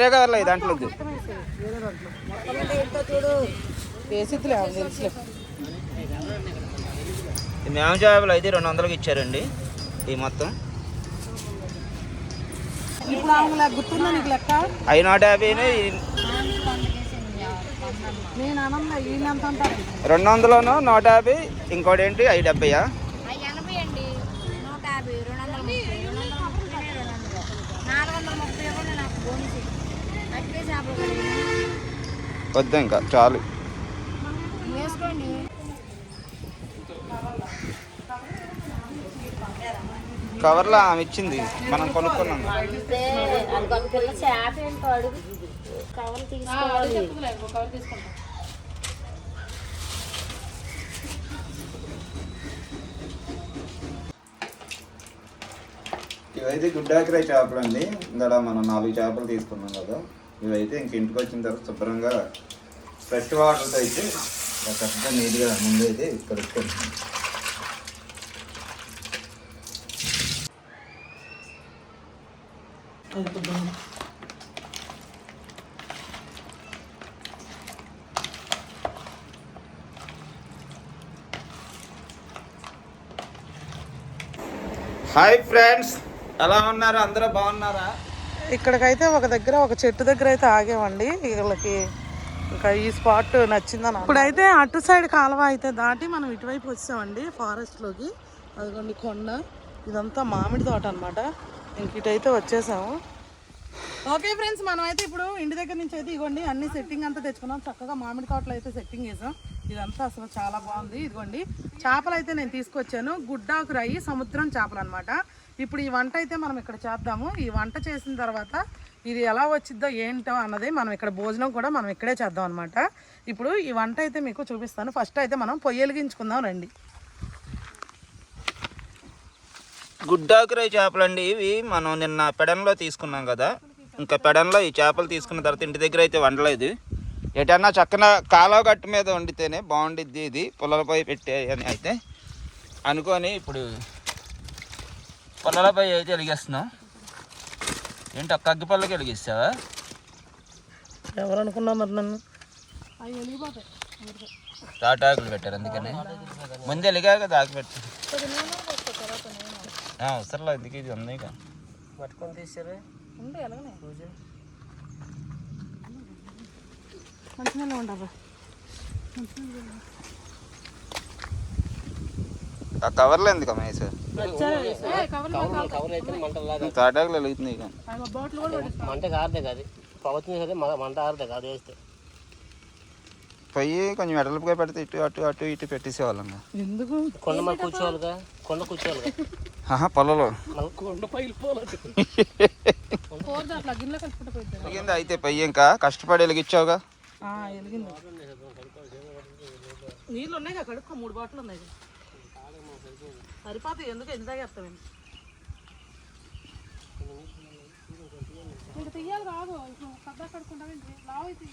ఈ దాంట్లో మేమ చేపలు అయితే రెండు వందలకి ఇచ్చారండి ఈ మొత్తం. అవి నూట అంటారు రెండు వందలను నూట యాభై ఇంకోటి ఏంటి ఐదు డెబ్బైయా ఎనభై అండి నూట యాభై రెండు వందల ముప్పై రెండు వందల ముప్పై రెండు వందలు నాలుగు వందల ముప్పై కూడా నాకు బోనస్ అట్లే చేపలు కడిగిన వద్దు ఇంకా చాలు. కవర్లో ఆమె ఇచ్చింది మనం కొనుక్కున్నాం. ఇవైతే గుడ్డాకిరాయి చేపలు అండి ఇందా మనం నాలుగు చేపలు తీసుకున్నాం కదా. ఇవైతే ఇంక ఇంటికి వచ్చిన తర్వాత శుభ్రంగా ఫ్రెష్ వాటర్తో అయితే చక్కగా నీట్గా ముందైతే కడుక్కుంటున్నాం హాయ్ ఫ్రెండ్స్ ఎలా ఉన్నారు? అందరూ బాగున్నారా? ఇక్కడికైతే ఒక దగ్గర ఒక చెట్టు దగ్గర అయితే ఆగామండి. వీళ్ళకి ఇంకా ఈ స్పాట్ నచ్చిందని ఇప్పుడైతే అటు సైడ్ కాలువ అయితే దాటి మనం ఇటువైపు వచ్చామండి ఫారెస్ట్లోకి. అదిగోండి కొండ. ఇదంతా మామిడి తోట అనమాట ఇంక ఇటైతే వచ్చేసాము. ఓకే ఫ్రెండ్స్ మనం అయితే ఇప్పుడు ఇంటి దగ్గర నుంచి అయితే ఇదిగోండి అన్ని సెట్టింగ్ అంతా తెచ్చుకున్నాం. చక్కగా మామిడి తోటలో అయితే సెట్టింగ్ చేసాం. ఇదంతా అసలు చాలా బాగుంది. ఇదిగోండి చేపలు అయితే నేను తీసుకొచ్చాను. గుడ్డాకు రాయి సముద్రం చేపలు అనమాట ఇప్పుడు ఈ వంట అయితే మనం ఇక్కడ చేద్దాము. ఈ వంట చేసిన తర్వాత ఇది ఎలా వచ్చిద్దో ఏంటో అన్నది మనం ఇక్కడ భోజనం కూడా మనం ఇక్కడే చేద్దాం అనమాట ఇప్పుడు ఈ వంట అయితే మీకు చూపిస్తాను. ఫస్ట్ అయితే మనం పొయ్యి వెలిగించుకుందాం రండి. గుడ్డాకురాయి చేపలు అండి ఇవి. మనం నిన్న పెడన్లో తీసుకున్నాం కదా. ఇంకా పెడన్లో ఈ చేపలు తీసుకున్న తర్వాత ఇంటి దగ్గర అయితే వండలేదు. ఎటన్నా చక్కన కాలువ గట్టు మీద వండితేనే బాగుండిద్ది ఇది. పుల్లలపై పెట్టే అని అయితే అనుకొని ఇప్పుడు పుల్లలపై అయితే వెలిగిస్తున్నాం ఏంటి ఒక్క అగ్గిపల్లకి వెలిగిస్తావా ఎవరు అనుకున్నాం మరి నన్ను? వెలిగిపోతాయి. తాటాకులు పెట్టారు అందుకని. ముందు వెలిగాక దాకి పెట్టారు అవసరంలో ఎందుకు ఇది ఉంది ఇక. పట్టుకొని తీసారు ఆ కవర్లో ఎందుకు అమ్మేసి తాటాకులు వెలుగుతుంది ఇక. బాటిల్ కూడా మంట కారదే కాదు. పవతుంది సరే మంట ఆరదే కాదు వేస్తే. పొయ్యి కొంచెం ఎడలుపుగా పెడితే ఇటు అటు అటు ఇటు పెట్టేసేవాళ్ళం ఎందుకు? కొండ మీద కూర్చోవాలిగా? కొండ కూర్చోవాలిగా? ఆహా పొలలో. వెలిగింది అయితే పొయ్యి ఇంకా కష్టపడి వెలిగించావుగా నీళ్ళు ఉన్నాయి మూడు బాటిల్ ఉన్నాయి. సరిపోతాయి ఎందుకు ఎంత తాగేస్తామండి తీయాలి ఇప్పుడు సద్దా కడుక్కుంటామండి లావు అయితే.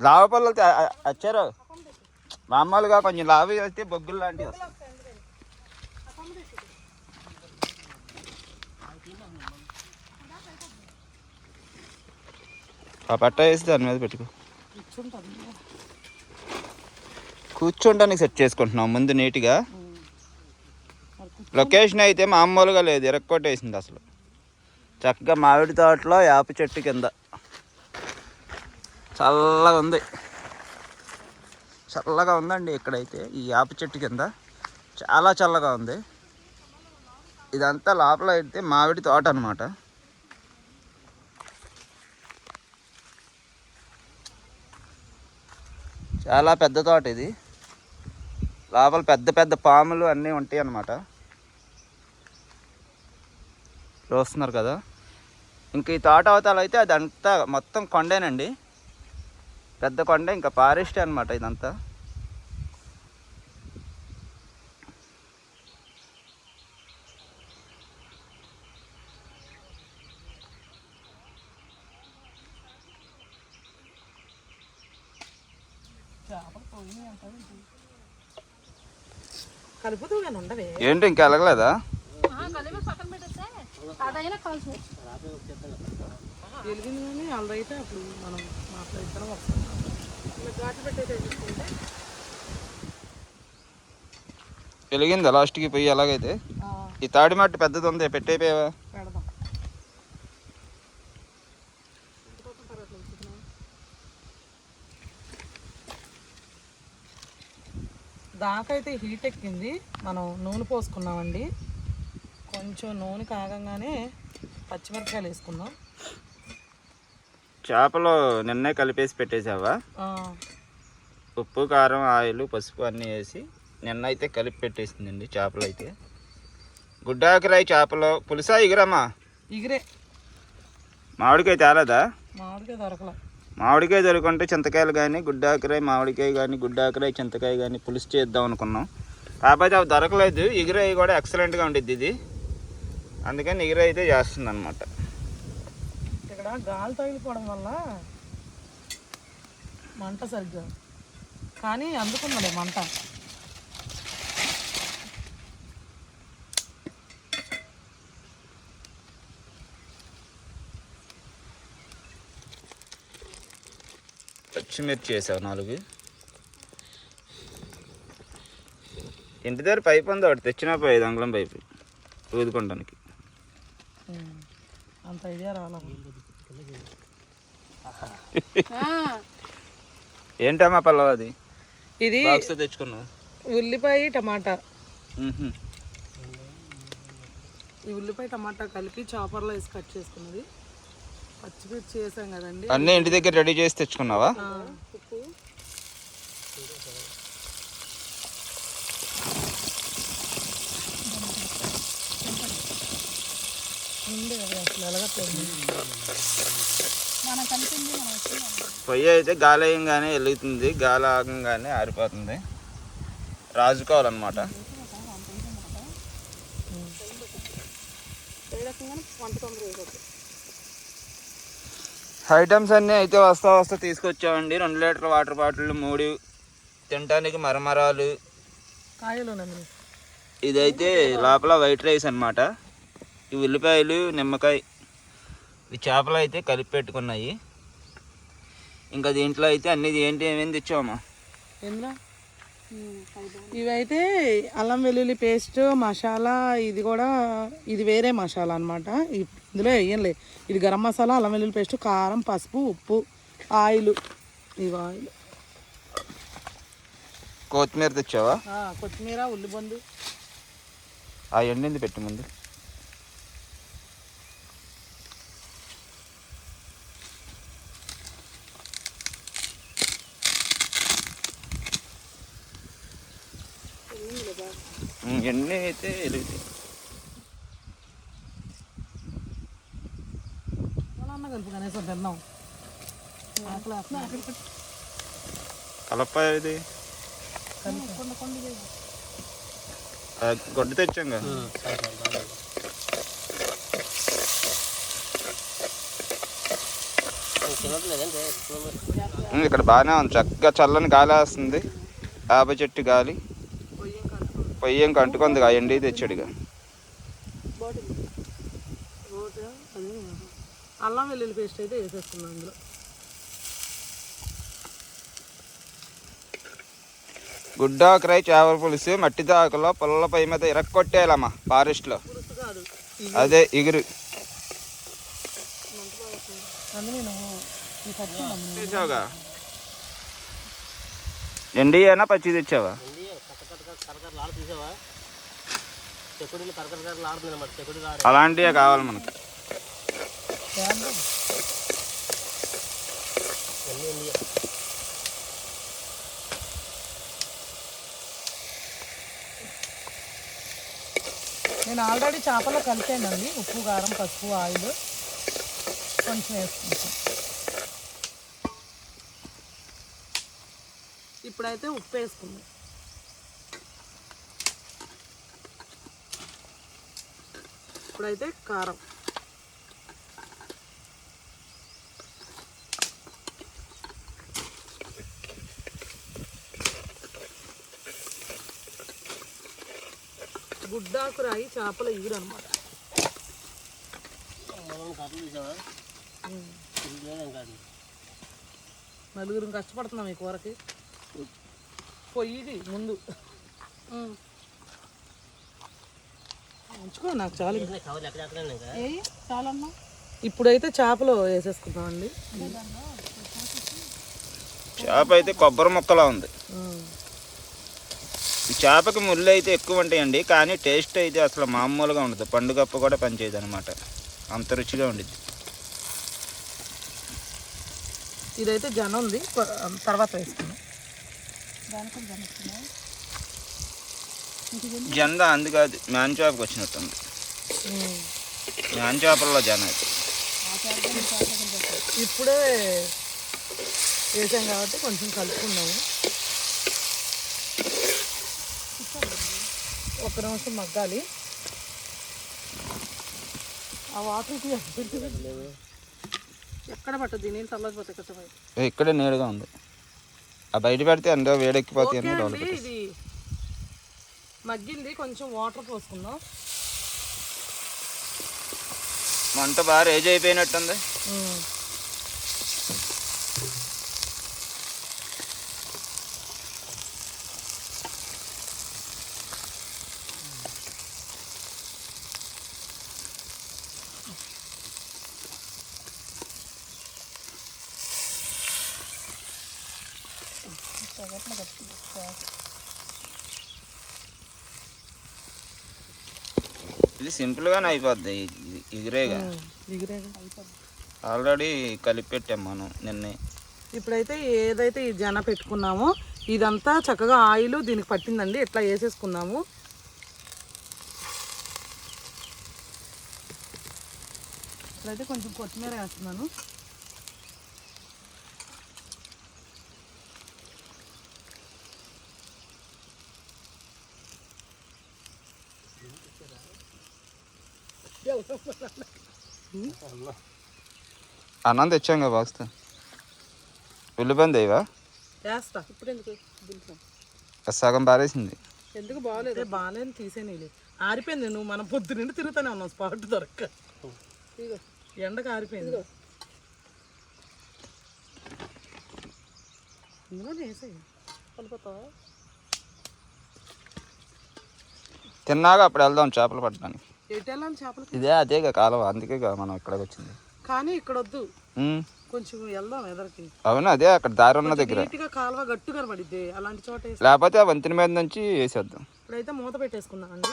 లావ అ- వచ్చారు మామూలుగా కొంచెం లావు అయితే బొగ్గులు లాంటివి వస్తాయి. ఆ పట్ట వేసి దాని మీద పెట్టుకో. కూర్చోడానికి సెట్ చేసుకుంటున్నాం ముందు నీట్గా. లొకేషన్ అయితే మామూలుగా లేదు ఇరక్కొట్టేసింది అసలు. చక్కగా మామిడి తోటలో యాప చెట్టు కింద. చల్లగా ఉంది. చల్లగా ఉందండి ఇక్కడైతే ఈ యాప చెట్టు కింద. చాలా చల్లగా ఉంది. ఇదంతా లోపల అయితే మామిడి తోట అనమాట చాలా పెద్ద తోట ఇది. లోపల పెద్ద పెద్ద పాములు అన్నీ ఉంటాయి అన్నమాట. చూస్తున్నారు కదా? ఇంక ఈ తోట అవతాలు అయితే అదంతా మొత్తం కొండేనండి. పెద్ద కొండ ఇంకా ఫారెస్ట్ అనమాట ఇదంతా కలుపుతూ కానీ ఉండవే ఏంటి ఇంకా వెళ్ళగలేదా కలిపి పక్కన పెట్టేస్తే అదైనా కలిసి వెలిగింది కానీ వాళ్ళదైతే అప్పుడు మనం మాటలు ఇద్దరం వస్తాం ఇలా ఘాటు పెట్టేసి తీసుకుంటే వెలిగిందా లాస్ట్కి పోయి ఎలాగైతే? ఈ తాడి మట్టి పెద్దది ఉంది పెట్టేపోయావా దాకైతే హీట్ ఎక్కింది. మనం నూనె పోసుకున్నామండి. కొంచెం నూనె కాగంగానే పచ్చిమిరపకాయలు వేసుకుందాం. చేపలు నిన్నే కలిపేసి పెట్టేసావా ఉప్పు కారం ఆయిల్ పసుపు అన్నీ వేసి నిన్న అయితే కలిపి పెట్టేసిందండి చేపలు అయితే గుడ్డాకిరాయి చేపలు పులుసా ఎగురమ్మా ఇగిరే. మామిడికాయ తేలదా? మామిడికాయ దొరకల మామిడికాయ దొరకంటే చింతకాయలు కానీ గుడ్డాకరాయ మామిడికాయ కానీ గుడ్డాకరాయ చింతకాయ కానీ పులుసు చేద్దాం అనుకున్నాం. కాకపోతే అవి దొరకలేదు. ఎగిరాయి కూడా ఎక్సలెంట్గా ఉండిద్ది ఇది. అందుకని ఎగిరాయి అయితే చేస్తుంది అనమాట ఇక్కడ గాలి తగిలిపోవడం వల్ల మంట సరిగ్గా కానీ అందుకున్నది మంట. పచ్చిమిర్చి వేసావు నాలుగు. ఇంటి దగ్గర పైప్ ఉంది ఒకటి తెచ్చినా పోయేది అంగుళం పైపు ఊదుకోవడానికి. అంత ఐడియా ఏంటమ్మా పల్లవ అది? ఇది బాక్స్ తెచ్చుకున్నావు. ఉల్లిపాయ టమాటా. ఈ ఉల్లిపాయ టమాటా కలిపి చాపర్లో వేసి కట్ చేసుకున్నది. పచ్చిమిర్చి కదండి. అన్నీ ఇంటి దగ్గర రెడీ చేసి తెచ్చుకున్నావా? ఉప్పు పొయ్యి అయితే గాలి వేయంగానే వెలుగుతుంది గాలి ఆగంగానే ఆరిపోతుంది రాజుకోవాలన్నమాట వంట తొందర ఐటమ్స్ అన్నీ అయితే వస్తా వస్తా తీసుకొచ్చామండి. రెండు లీటర్ వాటర్ బాటిల్ మూడు. తినడానికి మరమరాలు. ఇదైతే లోపల వైట్ రైస్ అన్నమాట. ఈ ఉల్లిపాయలు నిమ్మకాయ. ఈ చేపలు అయితే కలిపి పెట్టుకున్నాయి. ఇంకా దీంట్లో అయితే అన్ని ఏంటి ఏమేమి తెచ్చామా? ఇవైతే అల్లం వెల్లుల్లి పేస్ట్ మసాలా ఇది కూడా ఇది వేరే మసాలా అనమాట ఇందులో వేయంలే ఇది గరం మసాలా అల్లం వెల్లుల్లి పేస్ట్ కారం పసుపు ఉప్పు ఆయిల్. ఇవి ఆయిల్. కొత్తిమీర తెచ్చావా? కొత్తిమీర ఉల్లిబందు ఆ ఎండింది పెట్టి ముందు ఉమ్, ఎన్ని అయితే ఎలుగుతాయి అన్న కలుపు కనీసం తిన్నాం ఆకలి వేస్తుంది. కలప ఇది గొడ్డు తెచ్చాం కదా. ఇక్కడ బాగానే ఉంది. చక్కగా చల్లని గాలి వస్తుంది. వేప చెట్టు గాలి. పొయ్యి ఇంకా అంటుకుంది కా ఎండి తెచ్చాడుగా రోటి అది అల్లం వెల్లుల్లి పేస్ట్ అయితే వేసేస్తున్నాం అందులో గుడ్డాకరాయి చేపల పులుసు మట్టి దాకలో పొల్ల పై మీద ఇరక్కొట్టేయాలమ్మా ఫారెస్ట్లో. పులుసు కాదు అదే ఇగురు. అందులో నేను ఈ పచ్చి తెచ్చావుగా తెచ్చావా? అలాంటివే కావాలి మనకి. నేను ఆల్రెడీ చేపలో కలిపానండి. ఉప్పు కారం పసుపు ఆయిల్ కొంచెం వేసుకుంటాను. ఇప్పుడైతే ఉప్పు వేసుకుందాం. ఇప్పుడైతే కారం. గుడ్డాకు రాయి చేపల ఇగురు అనమాట నలుగురు కష్టపడుతున్నాం ఈ కూరకి. పొయ్యిది ముందు. ఉంచుకో నాకు చాలు. చాలమ్మా. ఇప్పుడైతే చేపలు వేసేసుకుందామండి. చేప అయితే కొబ్బరి ముక్కలా ఉంది. ఈ చేపకి ముళ్ళు అయితే ఎక్కువ ఉంటాయండి కానీ టేస్ట్ అయితే అసలు మామూలుగా ఉండదు. పండుగప్ప కూడా పనిచేయదు అనమాట అంత రుచిగా ఉండిద్ది. ఇదైతే జన ఉంది. తర్వాత వేసుకుందాం. జెండా అంది కాదు మ్యాన్ చేపకి వచ్చినట్టుంది. మ్యాన్ చేపల్లో జన అయితే. ఇప్పుడే వేసాం కాబట్టి కొంచెం కలుపుకున్నాము ఒక నిమిషం మగ్గాలి. ఆ వాటర్ ఎక్కడ పట్టదు నీళ్ళు చల్లకపోతే ఇక్కడే నేడుగా ఉంది. ఆ బయట పెడితే అని అండి ఇది మగ్గింది. కొంచెం వాటర్ పోసుకుందాం. మంట బాగా రేజ్ అయిపోయినట్టుంది. సింపుల్గానే అయిపోద్ది. ఎగిరేగా. ఆల్రెడీ కలిపి పెట్టాం మనం నిన్నే. ఇప్పుడైతే ఏదైతే ఈ జన పెట్టుకున్నామో ఇదంతా చక్కగా ఆయిల్ దీనికి పట్టిందండి. ఇట్లా వేసేసుకుందాము? ఇప్పుడైతే కొంచెం కొత్తిమీర వేస్తున్నాను. అన్నం తెచ్చాం కదా బాక్స్. ఉల్లిపంది వేస్తా. ఇప్పుడు ఎందుకు సగం పారేసింది. ఎందుకు బాగాలేదు? బాగాలేదు తీసేనీలే ఆరిపోయింది నువ్వు. మనం పొద్దు నుండి తిరుగుతానే ఉన్నావు స్పాట్ దొరక్క. ఎండకు ఆరిపోయింది. తిన్నాక అప్పుడు వెళ్దాం చేపలు పట్టడానికి. చేపలకి? ఇదే అదే కాలువ అందుకే మనం ఇక్కడికి వచ్చింది కానీ ఇక్కడ వద్దు కొంచెం వెళ్దాం ఎదరికి అవును అదే అక్కడ దారి ఉన్న దగ్గర. నీట్గా కాలువ అలాంటి చోట లేకపోతే ఆ వంతెన మీద నుంచి వేసేద్దాం. ఇప్పుడైతే మూత పెట్టేసుకుందామండి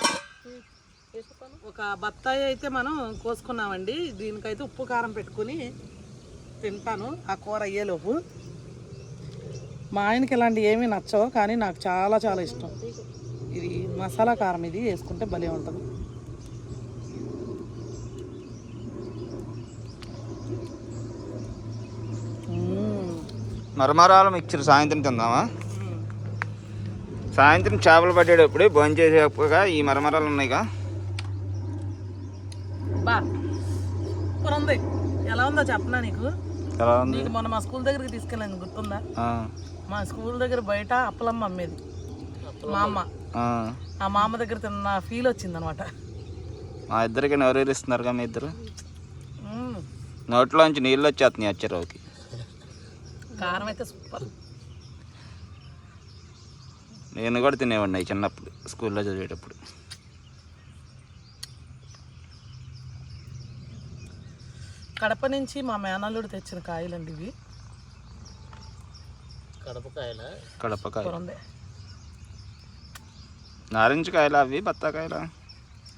ఒక బత్తాయి అయితే మనం కోసుకున్నామండి. దీనికైతే ఉప్పు కారం పెట్టుకుని తింటాను ఆ కూర అయ్యేలోపు. మా ఆయనకి ఇలాంటివి ఏమీ నచ్చవు కానీ నాకు చాలా చాలా ఇష్టం. ఇది మసాలా కారం ఇది వేసుకుంటే భలే ఉంటుంది మ్మ్. మరమరాలు మిక్చర్ సాయంత్రం తిందామా? సాయంత్రం చేపలు పట్టేటప్పుడు భోజనం చేసేప్పుగా ఈ మరమరాలు ఉన్నాయిగా. ఎలా ఉందో చెప్పనా నీకు? ఎలా ఉంది? మొన్న మా స్కూల్ దగ్గరికి తీసుకెళ్ళాను గుర్తుందా? మా స్కూల్ దగ్గర బయట అప్పలమ్మ అమ్మేది. మా అమ్మ. ఆ. మా అమ్మ దగ్గర తిన్న ఫీల్ వచ్చింది అనమాట మా ఇద్దరికి నోరేరిస్తున్నారుగా మీ ఇద్దరు. నోట్లోంచి నీళ్ళు వచ్చేస్తున్నాయి అచ్చరావుకి కారం అయితే సూపర్. నేను కూడా తినేవాడిని చిన్నప్పుడు స్కూల్లో చదివేటప్పుడు. కడప నుంచి మా మేనల్లుడు తెచ్చిన కాయలండి ఇవి. కడపకాయల కడపకాయ సూపర్ ఉంది నారింజకాయలు అవి బత్తాకాయలు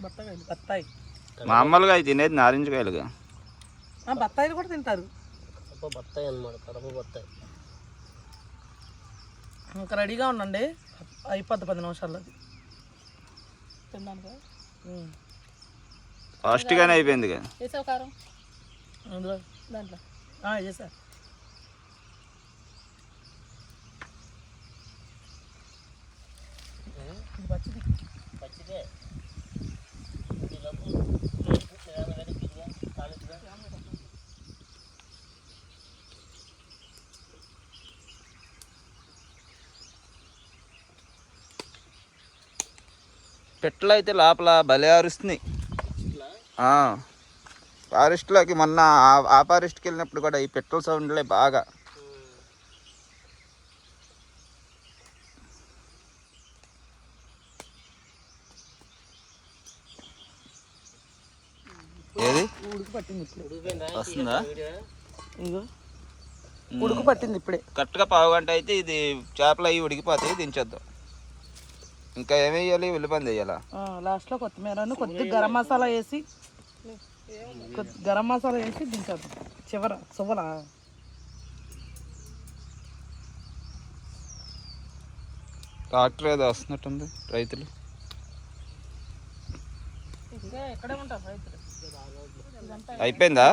బత్తాయి బత్తాయి. మామూలుగా అవి తినేది నారింజకాయలుగా ఆ, బత్తాయిలు కూడా తింటారు. కడప బత్తాయి అన్నమాట కడప బత్తాయి. ఇంకా రెడీగా ఉండండి. అయిపోద్ది పది నిమిషాల్లో. అది తిన్నాను ఫాస్ట్గానే అయిపోయింది కదా. వేసావు కారం? అందులో? దాంట్లో. చేసా పచ్చిదే. ఈలోపు పెట్టలు అయితే లోపల భలే అరుస్తున్నాయి. ఫారెస్ట్లోకి మొన్న ఆ- ఫారెస్ట్కి వెళ్ళినప్పుడు కూడా ఈ పెట్రోల్ సౌండ్లే బాగా. ఏది? వస్తుందా? ఉడుకు పట్టింది ఇప్పుడే. కరెక్ట్గా పావు గంట అయితే ఇది చేపలు అవి ఉడికిపోతాయి దించేద్దాం. ఇంకా ఏమి వేయాలి? ఉల్లిపంది వేయాలా? లాస్ట్లో కొత్తిమీర కొద్దిగా గరం మసాలా వేసి కొద్ది గరం మసాలా వేసి దించేద్దాం చివర చివర ట్రాక్టర్ ఏదో వస్తున్నట్టుంది రైతులు. ఇంకా ఎక్కడే ఉంటాం రైతులు? అయిపోయిందా.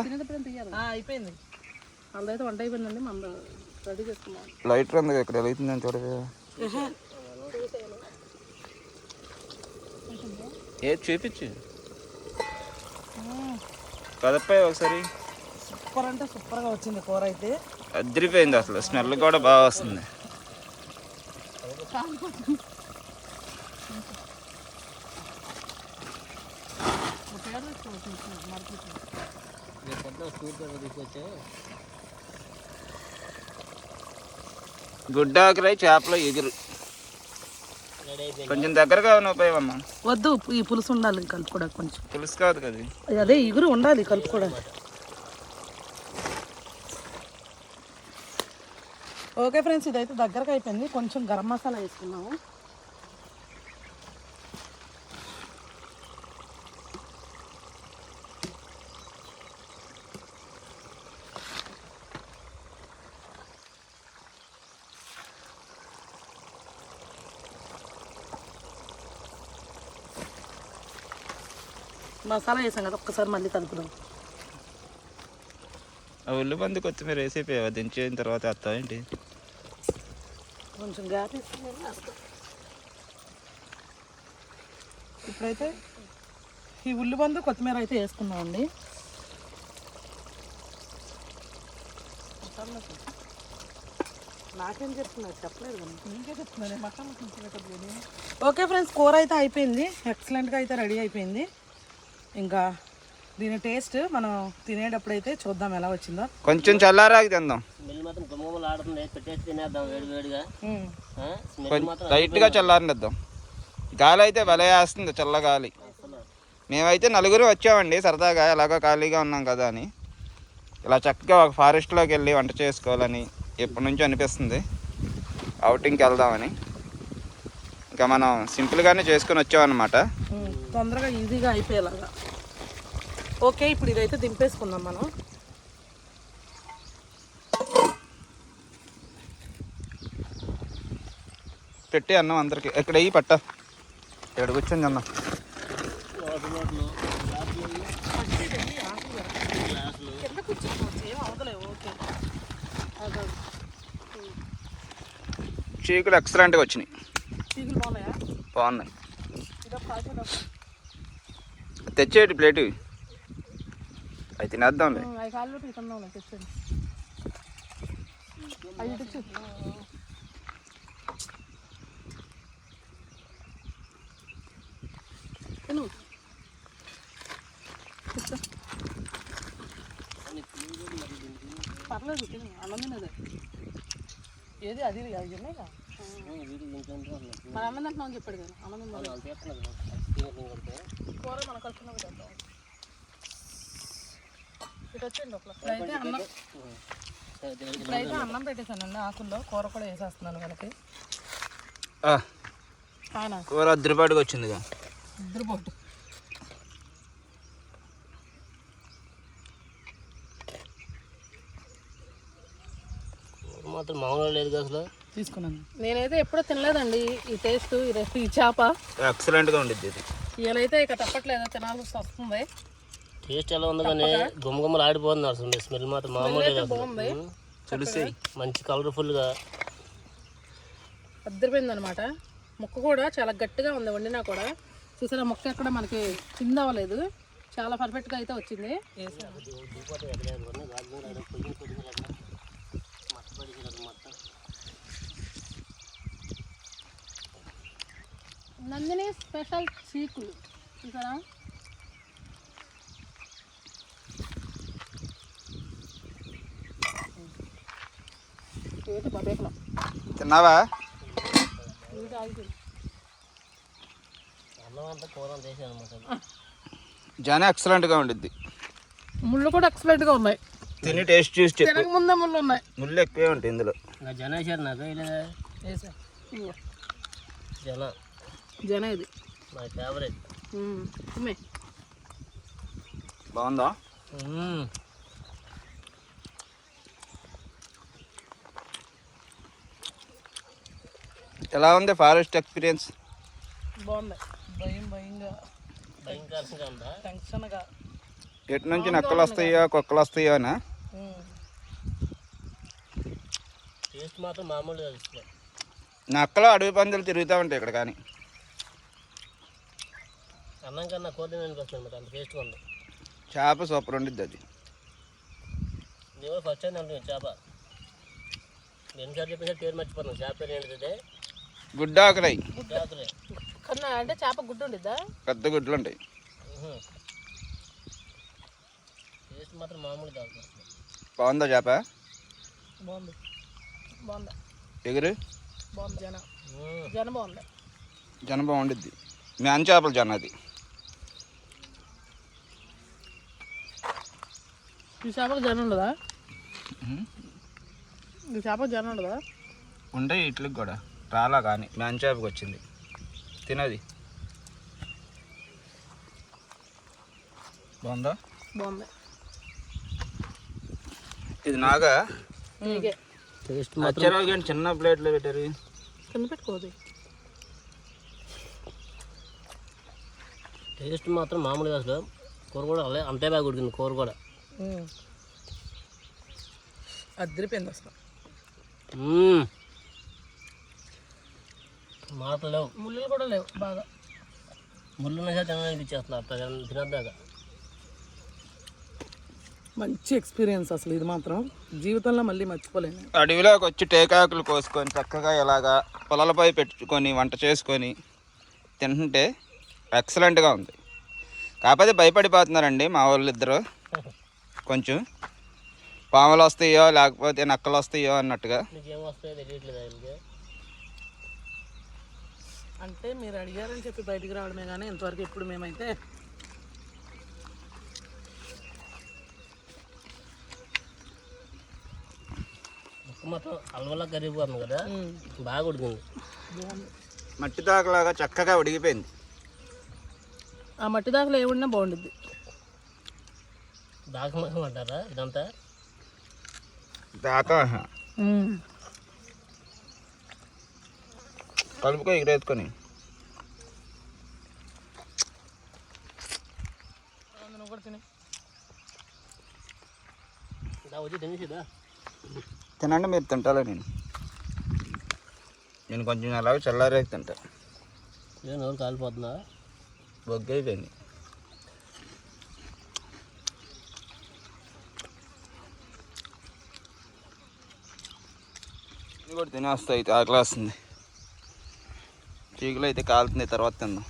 ఆ, అయిపోయింది. వంట అయిపోయిందండి మన రెడీ చేసుకున్నాం లైటర్ ఉంది ఇక్కడ వెళ్తుందని చూడవే ఏ చూపించు. కదపై ఒకసారి. సూపర్ అంటే సూపర్గా వచ్చింది కూర అయితే. అదిరిపోయింది అసలు. స్మెల్ కూడా బాగా వస్తుంది. గుడ్డాకరై చేపలు ఎగురు. కొంచెం దగ్గరగా ఉపయోగమ్మా వద్దు ఈ పులుసు ఉండాలి కలుపుకోవడానికి కొంచెం. పులుసు కాదు కదా అదే ఇగురు ఉండాలి కలుపుకోవడానికి. ఓకే ఫ్రెండ్స్ ఇదైతే దగ్గరకు అయిపోయింది. కొంచెం గరం మసాలా వేసుకున్నాము. మసాలా వేసాం కదా ఒక్కసారి మళ్ళీ కలుపుదాం. ఆ ఉల్లిపంది కొత్తిమీర వేసిపోయావా దించిన తర్వాత వేస్తావు ఏంటి? కొంచెం గ్యాప్ వేస్తాం. ఇప్పుడైతే ఈ ఉల్లిబందు కొత్తిమీర అయితే వేసుకున్నామండి. నాకేం చెప్తున్నారు? చెప్పలేదు నీకే చెప్తున్నాను మటన్ ఓకే ఫ్రెండ్స్ కూర అయితే అయిపోయింది. ఎక్సలెంట్గా అయితే రెడీ అయిపోయింది. ఇంకా దీని టేస్ట్ మనం తినేటప్పుడు అయితే చూద్దాం ఎలా వచ్చిందో. కొంచెం చల్లారాకి తిందాం స్మెల్ మాత్రం గుమ్మగుమ్మలు ఆడుతుంది. పెట్టేసి తినేద్దాం వేడి వేడిగా. ఉమ్. ఆ? స్మెల్ కొంచెం మాత్రం లైట్గా చల్లారనిద్దాం. గాలి అయితే భలే వేస్తుంది చల్ల గాలి. మేమైతే నలుగురు వచ్చామండి సరదాగా ఎలాగో ఖాళీగా ఉన్నాం కదా అని. ఇలా చక్కగా ఒక ఫారెస్ట్లోకి వెళ్ళి వంట చేసుకోవాలని ఎప్పటి నుంచో అనిపిస్తుంది. అవుటింగ్కి వెళ్దామని. ఇంకా మనం సింపుల్గానే చేసుకొని వచ్చామన్నమాట. తొందరగా ఈజీగా అయిపోయేలాగా. ఓకే ఇప్పుడు ఇదైతే దింపేసుకుందాం మనం. పెట్టి అన్నం అందరికి. ఎక్కడ ఈ పట్ట. ఇక్కడ కూర్చొని అన్నం చీకులు ఎక్సలెంట్గా వచ్చినాయి. బాగున్నాయా? తెచ్చేటి ప్లేటు అవి తినేద్దాంలే. పర్లేదు తిను. అన్నం తినేదే. ఏది అది అది ఉన్నాయి కదా మన అన్నం తింటున్నాం చెప్పాడు కదా. అన్నం కదా. కూర మన కలుపుకున్నది చేద్దాం ఇటు వచ్చేయండి ఇప్పుడైతే అన్నం ఇప్పుడైతే అన్నం పెట్టేశానండి ఆకుల్లో కూర కూడా వేసేస్తున్నాను మనకి కూర అద్దరిపాటుగా వచ్చిందిగా. ఇద్దరు మాత్రం మామూలుగా లేదు అసలు. తీసుకున్నాను. నేనైతే ఎప్పుడూ తినలేదండి ఈ టేస్ట్ ఈ రెసిపీ ఈ చేప. ఎక్సలెంట్గా ఉండిద్ది ఇది. ఇవాళైతే ఇక తప్పట్లేదు తినాల్సి వస్తుంది. టేస్ట్ ఎలా ఉంది కానీ గుమ్మగుమ్మలు ఆడిపోతుంది అసలు. స్మెల్ మాత్రం మామూలు లేదు బాగుంది. తులసి మంచి కలర్ఫుల్గా అద్దరిపోయింది అనమాట ముక్క కూడా చాలా గట్టిగా ఉంది వండినా కూడా. చూసారా ముక్క ఎక్కడ మనకి కింద అవ్వలేదు. చాలా పర్ఫెక్ట్గా అయితే వచ్చింది. నందిని స్పెషల్ చీకులు. చూసారా? తిన్నావా? జన ఎక్సలెంట్గా ఉండిద్ది. ముళ్ళు కూడా ఎక్సలెంట్గా ఉన్నాయి. తిని టేస్ట్ చూసి తినక ముందే ముళ్ళు ఉన్నాయి. ముళ్ళు ఎక్కువే ఉంటాయి ఇందులో. జన వేసారు నాకు జన. జన ఇది. మై ఫేవరెట్ ఉమ్మే. బాగుందా? ఎలా ఉంది ఫారెస్ట్ ఎక్స్పీరియన్స్? బాగుంది. భయం భయంగా. భయంకరంగా ఉందా? టెన్షన్గా. ఎటు నుంచి నక్కలు వస్తాయో కుక్కలు వస్తాయో అనా టేస్ట్ మాత్రం మామూలుగా తెలుస్తుంది నక్కలు అడవి పందులు తిరుగుతూ ఉంటాయి ఇక్కడ కానీ. అన్నం కన్నా కూర అనిపిస్తుంది అనమాట అంత టేస్ట్గా ఉంది చేప సూపర్ ఉండిద్ది అది. నేను ఫస్ట్ టైం చేప. ఎన్నిసార్లు చెప్పేసి పేరు మర్చిపోతున్నాను చేప పేరు ఏంటిది గుడ్డాకరై జాకులే కన్నా అంటే చేప గుడ్డు ఉండిద్దా? పెద్ద గుడ్లు ఉంటాయి. టేస్ట్ మాత్రం మామూలు కాదు. బాగుందా చేప? బాగుంది. బాగుంది. ఎగురు? బాగుంది జన. మ్మ్. జన బాగుంది. జన బాగుండిద్ది. మేన్ చేపల జన అది. ఈ చేపకు జన ఉండదా? ఈ చేపకు జన ఉండదా? ఉండే ఇట్లకి కూడా. రాలా కానీ. మేన్ చేపకి వచ్చింది. తినది. బాగుందా? బాగుంది. ఇది నాగా? నీకే టేస్ట్ అచ్చరావు కానీ చిన్న ప్లేట్లో పెట్టారు. కింద పెట్టుకోదు టేస్ట్ మాత్రం మామూలుగా అసలు. కూర కూడా అంతే బాగా ఉడికింది కూర కూడా. అద్దరిపోయింది అసలు. మాటలు లేవు. ముళ్ళు కూడా లేవు బాగా. ముళ్ళు తినద్దాకా మంచి ఎక్స్పీరియన్స్ అసలు ఇది మాత్రం. జీవితంలో మళ్ళీ మర్చిపోలేను. అడవిలోకి వచ్చి టేకాకులు కోసుకొని చక్కగా ఇలాగా పొలాలపై పెట్టుకొని వంట చేసుకొని తింటుంటే ఎక్సలెంట్గా ఉంది. కాకపోతే భయపడిపోతున్నారండి మా వాళ్ళు ఇద్దరు కొంచెం పాములు వస్తాయో లేకపోతే నక్కలు వస్తాయో అన్నట్టుగా. ఏం అంటే మీరు అడిగారని చెప్పి బయటికి రావడమే కానీ ఇంతవరకు ఎప్పుడు మేమైతే మొత్తం అల్వలా కరిగిపోతుంది కదా? బాగా ఉడికింది. మట్టి దాకలాగా చక్కగా ఉడిగిపోయింది ఆ మట్టి దాకలు ఏమున్నా బాగుండుద్ది. అంటారా ఇదంతా? కలుపుకో ఎగిరేసుకొని నువ్వు కూడా తిని దా వచ్చి తినేసిదా తినండి మీరు తింటాలే నేను. నేను కొంచెం అలాగే చల్లారే తింటా. ఏ నోరు కాలిపోతుందా? బొగ్గు అయిపోయింది ఇది కూడా తినేస్తా అయితే ఆకలేస్తుంది చీకులు అయితే కాలుతుంది తర్వాత తిందాం.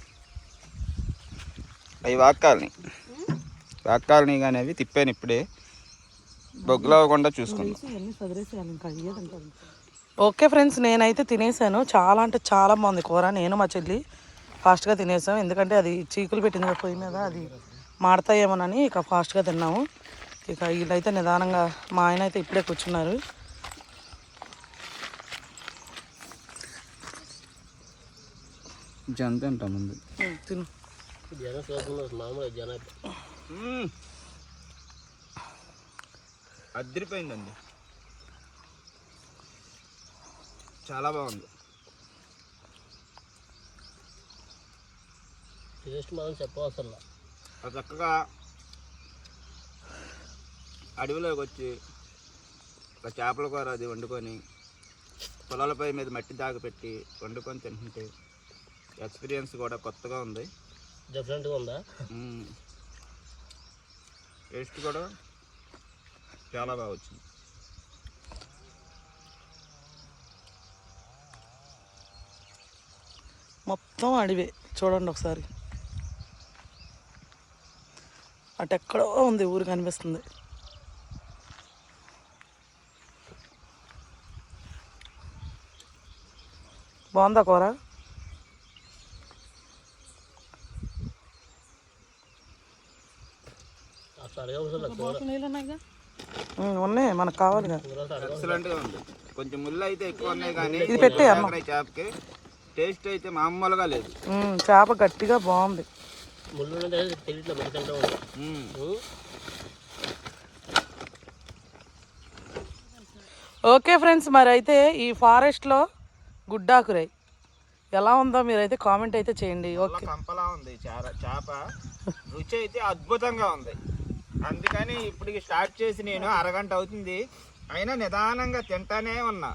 అవి వాక్కాలని వాక్కాలని కానీ అవి తిప్పాను ఇప్పుడే. బొగ్గులు అవ్వకుండా చూసుకుందాం. ఓకే ఫ్రెండ్స్ నేనైతే తినేసాను. చాలా అంటే చాలా బాగుంది కూర. నేను మా చెల్లి ఫాస్ట్గా తినేసాం. ఎందుకంటే అది చీకులు పెట్టింది కదా పొయ్యి మీద అది మాడతాయేమోనని ఇక ఫాస్ట్గా తిన్నాము. ఇక వీళ్ళైతే నిదానంగా మా ఆయన అయితే ఇప్పుడే కూర్చున్నారు. జంత తింటాం ముందు. తిను. జనం మామూలుగా జనం అద్దరిపోయిందండి చాలా బాగుంది. టేస్ట్ మాత్రం చెప్పవసరం అది చక్కగా అడవిలోకి వచ్చి ఒక చేపల కూర అది వండుకొని పొలాలపై మీద మట్టి దాగ పెట్టి వండుకొని తింటుంటే ఎక్స్పీరియన్స్ కూడా కొత్తగా ఉంది. డిఫరెంట్గా ఉందా. టేస్ట్ కూడా చాలా బాగా వచ్చింది. మొత్తం అడివే. చూడండి ఒకసారి. అటు ఎక్కడో ఉంది ఊరు కనిపిస్తుంది. బాగుందా కూర అసలు అడగ అవసరం లేదు కూర నీళ్ళు ఉన్నాయిగా ఉన్నాయి మనకు ఉంది. కొంచెం ముళ్ళు అయితే ఎక్కువ ఉన్నాయి కానీ ఇది పెట్టే అమ్మ. చేపకి టేస్ట్ అయితే మామూలుగా లేదు. చేప గట్టిగా బాగుంది. ముళ్ళు తెలియట్లేదు? ఓకే ఫ్రెండ్స్ మరి అయితే ఈ ఫారెస్ట్లో గుడ్డాకురై ఎలా ఉందో మీరైతే కామెంట్ అయితే చేయండి. ఓకే. కంపలా ఉంది చేప. రుచి అయితే అద్భుతంగా ఉంది. అందుకని ఇప్పటికి స్టార్ట్ చేసి నేను అరగంట అవుతుంది. అయినా నిదానంగా తింటానే ఉన్నా.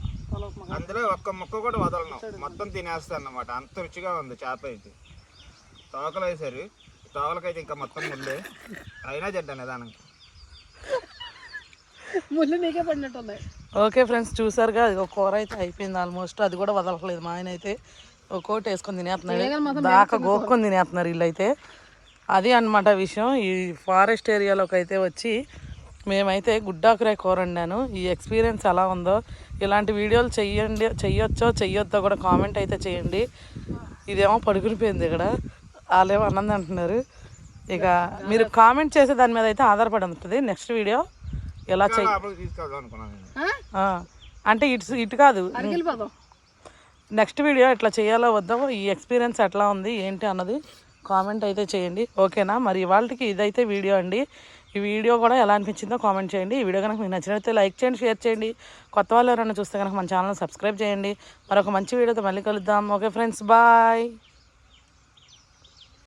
అందులో ఒక్క ముక్క కూడా వదలను. మొత్తం తినేస్తాను అన్నమాట అంత రుచిగా ఉంది చేప అయితే. తోకలు వేసారు తోకలకైతే ఇంకా మొత్తం ముందే అయినా తింటా నిదానంగా. ఓకే ఫ్రెండ్స్ చూసారుగా అది ఒక కూర అయితే అయిపోయింది ఆల్మోస్ట్. అది కూడా వదలట్లేదు. మా ఆయన అయితే ఒక్కోటి వేసుకొని తినేస్తున్నాడు. దాకా గోక్కొని తినేస్తున్నారు వీళ్ళు అయితే అది అన్నమాట విషయం. ఈ ఫారెస్ట్ ఏరియాలోకి అయితే వచ్చి మేమైతే గుడ్డాకురాయి కూర వండాను ఈ ఎక్స్పీరియన్స్ ఎలా ఉందో ఇలాంటి వీడియోలు చెయ్యండి చెయ్యొచ్చో చెయ్యొద్దో కూడా కామెంట్ అయితే చేయండి. ఇదేమో పడుకునిపోయింది ఇక్కడ. వాళ్ళేమో అన్నం అంటున్నారు. ఇక మీరు కామెంట్ చేసే దాని మీద అయితే ఆధారపడి ఉంటుంది. నెక్స్ట్ వీడియో ఎలా చెయ్యి అంటే ఇటు ఇటు కాదు. నెక్స్ట్ వీడియో ఎట్లా చేయాలో వద్దో ఈ ఎక్స్పీరియన్స్ ఎట్లా ఉంది ఏంటి అన్నది కామెంట్ అయితే చేయండి. ఓకేనా? మరి ఇవాళకి ఇదైతే వీడియో అండి. ఈ వీడియో కూడా ఎలా అనిపించిందో కామెంట్ చేయండి. ఈ వీడియో కనుక మీకు నచ్చినట్లయితే లైక్ చేయండి షేర్ చేయండి. కొత్త వాళ్ళు ఎవరైనా చూస్తే కనుక మన ఛానల్ సబ్స్క్రైబ్ చేయండి. మరొక మంచి వీడియోతో మళ్ళీ కలుద్దాం. Okay friends bye.